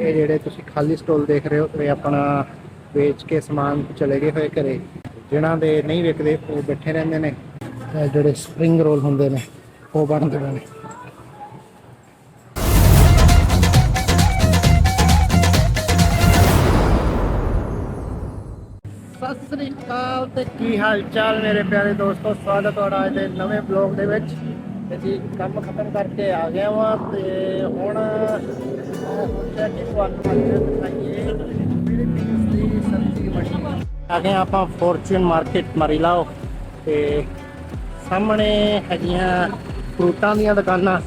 ਇਹ ਜਿਹੜੇ ਤੁਸੀਂ ਖਾਲੀ ਸਟਾਲ ਦੇਖ ਰਹੇ ਹੋ ਇਹ ਆਪਣਾ ਵੇਚ ਕੇ ਸਮਾਨ ਚਲੇ ਗਏ ਹੋਏ ਘਰੇ, ਜਿਨ੍ਹਾਂ ਦੇ ਨਹੀਂ ਵਿਕਦੇ ਉਹ ਬੈਠੇ ਰਹਿੰਦੇ ਨੇ। ਜਿਹੜੇ ਸਪਰਿੰਗ ਰੋਲ ਹੁੰਦੇ ਨੇ, ਉਹ ਬਣਦੇ ਨੇ। ਸਤਿ ਸ੍ਰੀ ਅਕਾਲ ਤੇ ਕੀ ਹਾਲ ਚਾਲ ਮੇਰੇ ਪਿਆਰੇ ਦੋਸਤੋ? ਸਵਾਗਤ ਤੁਹਾਡਾ ਅੱਜ ਦੇ ਨਵੇਂ ਬਲੌਗ ਦੇ ਵਿੱਚ। ਤੇ ਜੀ, ਕੰਮ ਖਤਮ ਕਰਕੇ ਆ ਗਿਆ ਵਾਂ ਤੇ ਹੁਣ ਆ ਗਏ ਆਪਾਂ ਫੋਰਚੂਨ ਮਾਰਕੀਟ ਮਰੀਲਾਓ। ਤੇ ਸਾਹਮਣੇ ਹੈਗੀਆਂ ਫਰੂਟਾਂ ਦੀਆਂ ਦੁਕਾਨਾਂ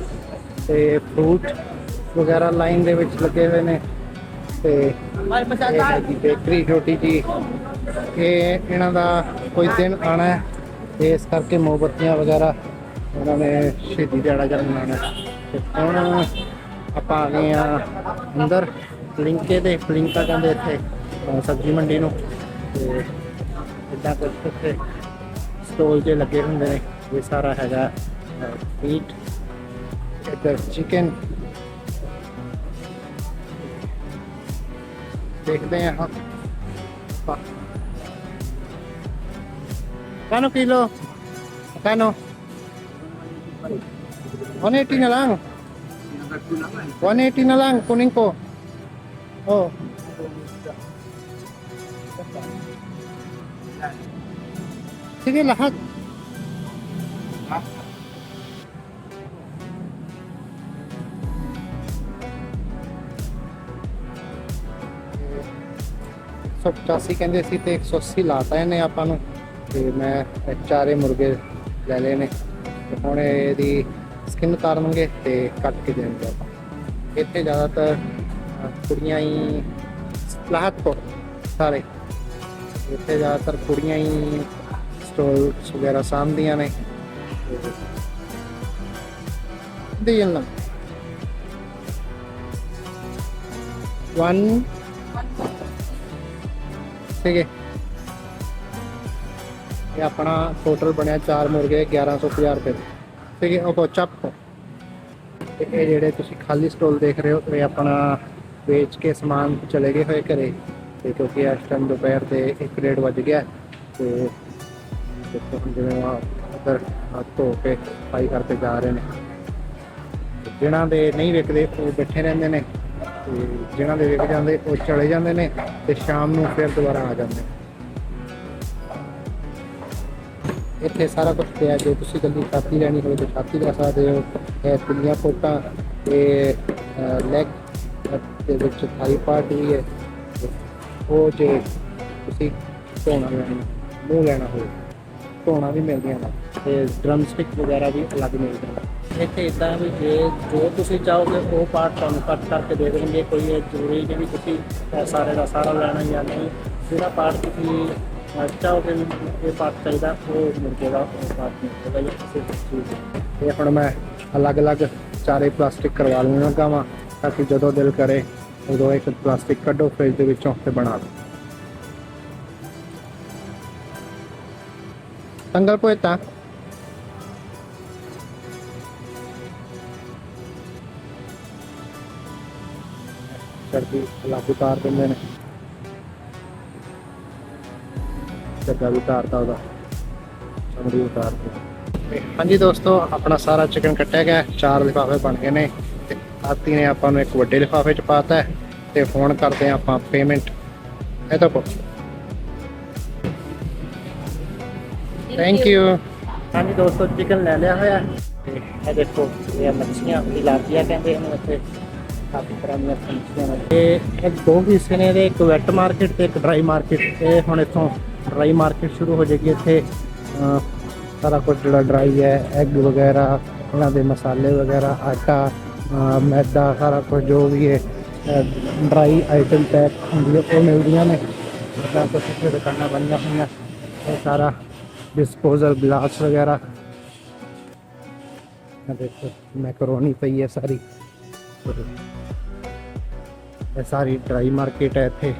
ਤੇ ਫਰੂਟ ਵਗੈਰਾ ਲਾਈਨ ਦੇ ਵਿੱਚ ਲੱਗੇ ਹੋਏ ਨੇ। ਤੇ ਇਹ ਬੇਕਰੀ ਛੋਟੀ ਜੀ। ਇਹ ਇਹਨਾਂ ਦਾ ਕੋਈ ਦਿਨ ਆਣਾ ਹੈ, ਤੇ ਇਸ ਕਰਕੇ ਮੋਮਬੱਤੀਆਂ ਵਗੈਰਾ ਉਹਨਾਂ ਨੇ ਸ਼ਹੀਦੀ ਦਿਹਾੜਾ ਜਨਮ ਮਨਾਉਣਾ ਤੇ ਹੁਣ ਆਪਾਂ ਆ ਗਏ ਆ ਅੰਦਰ, ਲਿੰਕੇ ਦੇ, ਲਿੰਕਾ ਕਹਿੰਦੇ ਇੱਥੇ ਸਬਜ਼ੀ ਮੰਡੀ ਨੂੰ ਤੇ ਇਦਾਂ ਕੁਝ ਇੱਥੇ ਸਟੋਲ ਜੇ ਲੱਗੇ ਹੁੰਦੇ ਨੇ, ਇਹ ਸਾਰਾ ਹੈਗਾ ਮੀਟ ਇੱਧਰ ਚਿਕਨ ਦੇਖਦੇ ਹਾਂ ਆਪਾਂ Kano kilo? Kano? 180 na lang. 180 na lang, kunin ko. Oh. Sige, lahat. ਸੌ ਪਚਾਸੀ ਕਹਿੰਦੇ ਸੀ ਤੇ 180 ਲਾਤਾ ਇਹਨੇ ਆਪਾਂ ਨੂੰ ਤੇ ਮੈਂ ਚਾਰੇ ਮੁਰਗੇ ਲੈ ਲਏ ਨੇ ਹੁਣ ਇਹਦੀ ਸਕਿਨ ਉਤਾਰਨਗੇ ਤੇ ਕੱਟ ਕੇ ਦੇਣਗੇ ਆਪਾਂ। ਇੱਥੇ ਜ਼ਿਆਦਾਤਰ ਕੁੜੀਆਂ ਹੀ ਲਾਹਤ ਕੋ ਸਾਰੇ। ਇੱਥੇ ਜ਼ਿਆਦਾਤਰ ਕੁੜੀਆਂ ਹੀ ਸਟੋਲ ਵਗੈਰਾ ਸਾਂਭਦੀਆਂ ਨੇ। ਦੇ ਜਨ ਵਨ ਠੀਕ ਹੈ। ਇਹ ਆਪਣਾ ਟੋਟਲ ਬਣਿਆ 4 ਮੁਰਗੇ 1150 ਰੁਪਏ ਦੇ। ਠੀਕ ਉਹ ਚੱਪ ਤੇ ਇਹ ਜਿਹੜੇ ਤੁਸੀਂ ਖਾਲੀ ਸਟਾਲ ਦੇਖ ਰਹੇ ਹੋ, ਇਹ ਆਪਣਾ ਵੇਚ ਕੇ ਸਮਾਨ ਚਲੇ ਗਏ ਹੋਏ ਘਰੇ। ਤੇ ਕਿਉਂਕਿ ਇਸ ਟਾਈਮ ਦੁਪਹਿਰ ਦੇ 1 ਡੇਢ ਵੱਜ ਗਿਆ ਤੇ ਦੇਖੋ ਜਿਵੇਂ ਆ ਉਧਰ ਹੱਥ ਧੋ ਕੇ ਸਫ਼ਾਈ ਕਰਕੇ ਜਾ ਰਹੇ ਨੇ। ਤੇ ਜਿਨ੍ਹਾਂ ਦੇ ਨਹੀਂ ਵਿਕਦੇ, ਉਹ ਬੈਠੇ ਰਹਿੰਦੇ ਨੇ। ਤੇ ਜਿਨ੍ਹਾਂ ਦੇ ਵਿਕ ਜਾਂਦੇ, ਉਹ ਚਲੇ ਜਾਂਦੇ ਨੇ। ਤੇ ਸ਼ਾਮ ਨੂੰ ਫਿਰ ਦੁਬਾਰਾ ਆ ਜਾਂਦੇ ਨੇ। ਇੱਥੇ ਸਾਰਾ ਕੁਝ ਪਿਆ ਜੇ ਤੁਸੀਂ ਗੱਡੀ ਛਾਤੀ ਲੈਣੀ ਹੋਵੇ ਤਾਂ ਛਾਤੀ ਲੈ ਸਕਦੇ ਹੋ। ਇਹ ਪਿੰਨੀਆਂ ਪੋਟਾਂ ਤੇ ਲੈਗ ਦੇ ਵਿੱਚ ਥਾਈ ਪਾਰਟ ਵੀ ਹੈ। ਉਹ ਜੇ ਤੁਸੀਂ ਧੋਣਾ ਲੈਣਾ, ਮੂੰਹ ਲੈਣਾ ਹੋਵੇ, ਧੋਣਾ ਵੀ ਮਿਲਦੀਆਂ ਨੇ ਤੇ ਡਰਮ ਸਟਿਕ ਵਗੈਰਾ ਵੀ ਅਲੱਗ ਮਿਲਦੇ ਨੇ। ਇੱਥੇ ਇਦਾਂ ਵੀ ਜੇ, ਜੋ ਤੁਸੀਂ ਚਾਹੋਗੇ ਉਹ ਪਾਰਟ ਤੁਹਾਨੂੰ ਕੱਟ ਕਰਕੇ ਦੇ ਦੇਣਗੇ। ਕੋਈ ਜ਼ਰੂਰੀ ਨਹੀਂ ਵੀ ਤੁਸੀਂ ਇਹ ਦਾ ਸਾਰਾ ਲੈਣਾ ਜਾਂ ਨਹੀਂ। ਜਿਹੜਾ ਪਾਰਟ ਤੁਸੀਂ ਅਹ ਚਾਹੋਗੇ ਇਹ ਪਾਰਟ ਚਾਹੀਦਾ, ਉਹ ਮਿਲ ਜਾਏਗਾ ਉਹ ਪਾਰਟ ਮਿਲ ਜਾਏਗਾ ਜਾਂ ਚੀਜ਼ ਇਹ ਹੁਣ ਮੈਂ ਅਲੱਗ-ਅਲੱਗ ਚਾਰੇ ਪਲਾਸਟਿਕ ਕਰਵਾ ਲੈਣ ਲੱਗਾ ਤਾਂ ਕਿ ਜਦੋਂ ਦਿਲ ਕਰੇ, ਉਦੋਂ ਇੱਕ ਪਲਾਸਟਿਕ ਕੱਢੋ ਫ੍ਰਿਜ ਦੇ ਵਿੱਚੋਂ ਤੇ ਬਣਾ ਲਓ। tanggal po ito ਸਰਦੀ ਅਲੱਗ ਉਤਾਰ ਦਿੰਦੇ ਨੇ। ਚੱਗਾ ਵੀ ਉਤਾਰਦਾ ਉਹਦਾ। ਚਮੜੀ ਉਤਾਰਦੀ ਤੇ ਹਾਂਜੀ ਦੋਸਤੋ ਆਪਣਾ ਸਾਰਾ ਚਿਕਨ ਕੱਟਿਆ ਗਿਆ। ਚਾਰ ਲਿਫਾਫੇ ਬਣ ਗਏ ਨੇ ਤੇ ਆਤੀ ਨੇ ਆਪਾਂ ਨੂੰ ਇੱਕ ਵੱਡੇ ਲਿਫਾਫੇ ਚ ਪਾਤਾ ਹੈ ਤੇ ਫੋਨ ਕਰਦੇ ਹਾਂ ਆਪਾਂ ਪੇਮੈਂਟ ਇਹ ਤਾਂ ਕੋ ਥੈਂਕ ਯੂ ਹਾਂਜੀ ਦੋਸਤੋ ਚਿਕਨ ਲੈ ਲਿਆ ਹੋਇਆ ਤੇ ਇਹ ਦੇਖੋ ਇਹ ਮੱਛੀਆਂ ਇਲਾਕੀਆਂ ਕਹਿੰਦੇ ਇਹਨੂੰ ਇੱਥੇ। ਕਾਫੀ ਤਰ੍ਹਾਂ ਦੀਆਂ ਮੱਛੀਆਂ ਨੇ। ਤੇ ਇਹ ਦੋ ਹਿੱਸੇ ਨੇ ਇਹਦੇ ਇੱਕ ਵੈਟ ਮਾਰਕੀਟ ਤੇ ਇੱਕ ਡਰਾਈ ਮਾਰਕੀਟ ਇਹ ਹੁਣ ਇੱਥੋਂ ਡਰਾਈ ਮਾਰਕੀਟ ਸ਼ੁਰੂ ਹੋ ਜਾਏਗੀ ਇੱਥੇ ਅਹ, ਸਾਰਾ ਕੁਝ ਜਿਹੜਾ ਡਰਾਈ ਹੈ ਐਗ ਵਗੈਰਾ ਇਹਨਾਂ ਦੇ ਮਸਾਲੇ ਵਗੈਰਾ ਆਟਾ ਅਹ, ਮੈਦਾ ਸਾਰਾ ਕੁਝ ਜੋ ਵੀ ਹੈ ਡਰਾਈ ਆਈਟਮ ਪੈਕ ਹੁੰਦੀ ਹੈ ਉਹ ਮਿਲਦੀਆਂ ਨੇ ਜਿੱਦਾਂ ਕੁਝ ਇੱਥੇ ਦੁਕਾਨਾਂ ਬਣੀਆਂ ਹੋਈਆਂ ਇਹ ਸਾਰਾ ਡਿਸਪੋਜ਼ਲ ਗਲਾਸ ਵਗੈਰਾ ਇਹ ਦੇਖੋ ਮੈਕਰੋਨੀ ਪਈ ਹੈ ਸਾਰੀ ਇਹ ਸਾਰੀ ਡਰਾਈ ਮਾਰਕੀਟ ਹੈ ਇੱਥੇ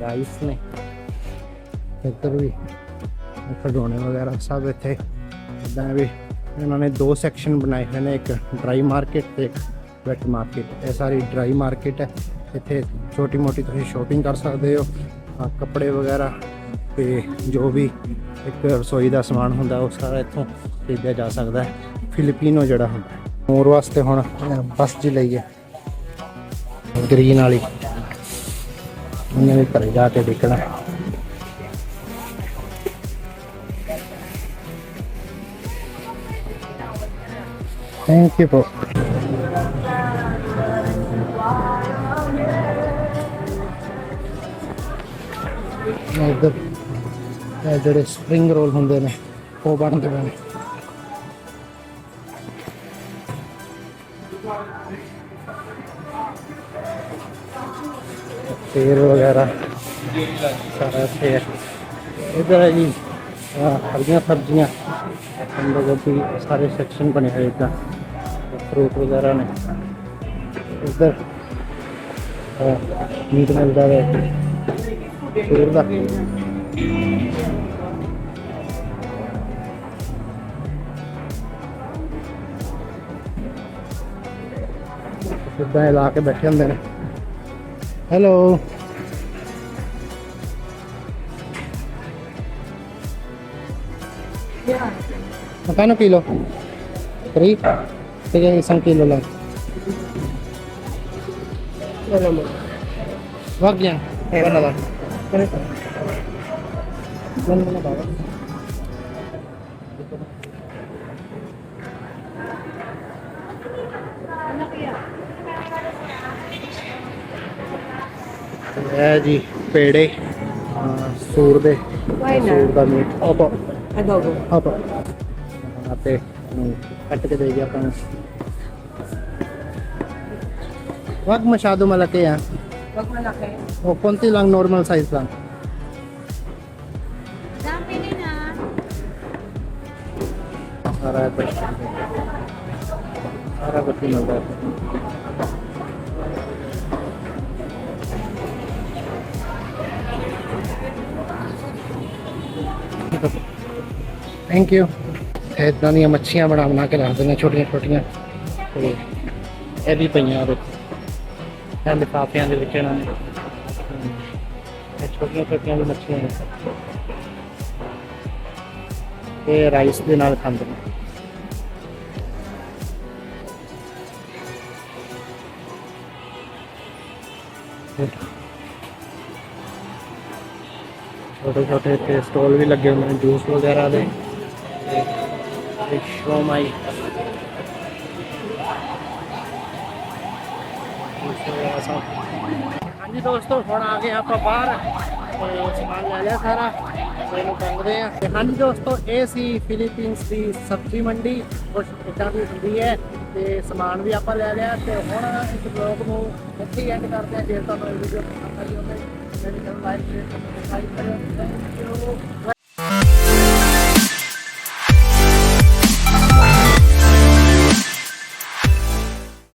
ਰਾਈਸ ਨੇ ਇੱਧਰ ਵੀ ਖਡੋਣੇ ਵਗੈਰਾ ਸਭ ਇੱਥੇ ਇਦਾਂ ਵੀ ਇਹਨਾਂ ਨੇ ਦੋ ਸੈਕਸ਼ਨ ਬਣਾਏ ਹੋਏ ਨੇ, ਇੱਕ ਡਰਾਈ ਮਾਰਕੀਟ ਤੇ ਇੱਕ ਵੈਟ ਮਾਰਕੀਟ ਇਹ ਸਾਰੀ ਡਰਾਈ ਮਾਰਕੀਟ ਹੈ। ਇੱਥੇ ਛੋਟੀ ਮੋਟੀ ਤੁਸੀਂ ਸ਼ਾਪਿੰਗ ਕਰ ਸਕਦੇ ਹੋ ਕੱਪੜੇ ਵਗੈਰਾ ਤੇ ਜੋ ਵੀ ਇੱਕ ਰਸੋਈ ਦਾ ਸਮਾਨ ਹੁੰਦਾ, ਉਹ ਸਾਰਾ ਇੱਥੋਂ ਖਰੀਦਿਆ ਜਾ ਸਕਦਾ ਹੈ। ਫਿਲੀਪੀਨੋ ਜਿਹੜਾ ਹੁੰਦਾ ਹੈ। ਮੋਰ ਵਾਸਤੇ ਹੁਣ ਬੱਸ ਜੀ ਲਈਏ ਹੈ। ਗ੍ਰੀਨ ਵਾਲੀ। ਉਹਨਾਂ ਵੀ ਘਰੇ ਜਾ ਕੇ ਦੇਖਣਾ ਥੈਂਕ ਯੂ ਇੱਧਰ ਇਹ ਜਿਹੜੇ ਸਪਰਿੰਗ ਰੋਲ ਹੁੰਦੇ ਨੇ, ਉਹ ਬਣਦੇ ਪਏ ਨੇ। ਤੇਲ ਵਗੈਰਾ, ਸਾਰਾ ਇੱਥੇ ਇਧਰ ਹੈ ਜੀ। ਆਹ ਹਰੀਆਂ ਸਬਜ਼ੀਆਂ ਅੰਦਰ ਗੋਭੀ, ਸਾਰੇ ਸੈਕਸ਼ਨ ਬਣੇ ਹੋਏ ਇੱਦਾਂ। ਫਰੂਟ ਵਗੈਰਾ ਨੇ। ਇੱਧਰ ਮੀਟ ਮਿਲਦਾ ਹੈ ਸੂਰ ਦਾ। ਸਿੱਧਾ ਲਾ ਕੇ ਬੈਠੇ ਹੁੰਦੇ ਨੇ। Hello Magkano kilo? 3? Sige, isang kilo lang. Wala mo. Wag yan. Ewan na lang. Ganito. Ganun mo na ba? ਇਹ ਜੀ ਪੇੜੇ ਅਹ ਸੂਰ ਦੇ Why na? ਸੂਰ ਦਾ ਮੀਟ ਆਪੋ Adobo. Opo. Ate, anong kategoria pang... Huwag masyado malaki ah. Huwag malaki. O, konti lang, normal size lang. Dami din ah. Para ba? Para ba thank you ਇਦਾਂ ਦੀਆਂ ਮੱਛੀਆਂ ਬਣਾ ਬਣਾ ਕੇ ਰੱਖਦੇ ਨੇ ਛੋਟੀਆਂ ਛੋਟੀਆਂ। ਤੇ ਇਹ ਵੀ ਪਈਆਂ ਉਹਦੇ। ਇਹ ਲਿਫਾਫਿਆਂ ਦੇ ਵਿੱਚ ਇਹਨਾਂ ਨੇ। ਇਹ ਛੋਟੀਆਂ ਛੋਟੀਆਂ ਵੀ ਮੱਛੀਆਂ ਨੇ। ਇਹ ਰਾਈਸ ਦੇ ਨਾਲ ਖਾਂਦੇ ਨੇ। ਛੋਟੇ ਛੋਟੇ ਇੱਥੇ ਸਟਾਲ ਵੀ ਲੱਗੇ ਹੋਏ ਨੇ, ਜੂਸ ਵਗੈਰਾ ਦੇ। ਤੇ ਸ਼ੋਮਾਈ ਹਾਂਜੀ ਦੋਸਤੋ, ਹੁਣ ਆ ਗਏ ਆਪਾਂ ਬਾਹਰ ਤੇ ਸਮਾਨ ਲੈ ਲਿਆ ਸਾਰਾ ਤੇ ਟੰਗਦੇ ਆ ਤੇ ਹਾਂਜੀ ਦੋਸਤੋ, ਇਹ ਸੀ ਫਿਲੀਪੀਨਸ ਦੀ ਸਬਜ਼ੀ ਮੰਡੀ ਕੁਝ ਇੱਦਾਂ ਦੀ ਹੁੰਦੀ ਹੈ, ਤੇ ਸਮਾਨ ਵੀ ਆਪਾਂ ਲੈ ਲਿਆ। ਤੇ ਹੁਣ ਇਸ ਬਲੌਗ ਨੂੰ ਇੱਥੇ ਐਂਡ ਕਰਦੇ ਆ ਜੇ ਤੁਹਾਨੂੰ ਇਹ ਵੀਡੀਓ ਪਸੰਦ ਆਈ ਹੋਵੇ ਮੇਰੇ ਲਾਈਕ ਸ਼ੇਅਰ ਕਮੈਂਟ ਕਰਿਓ। Thank you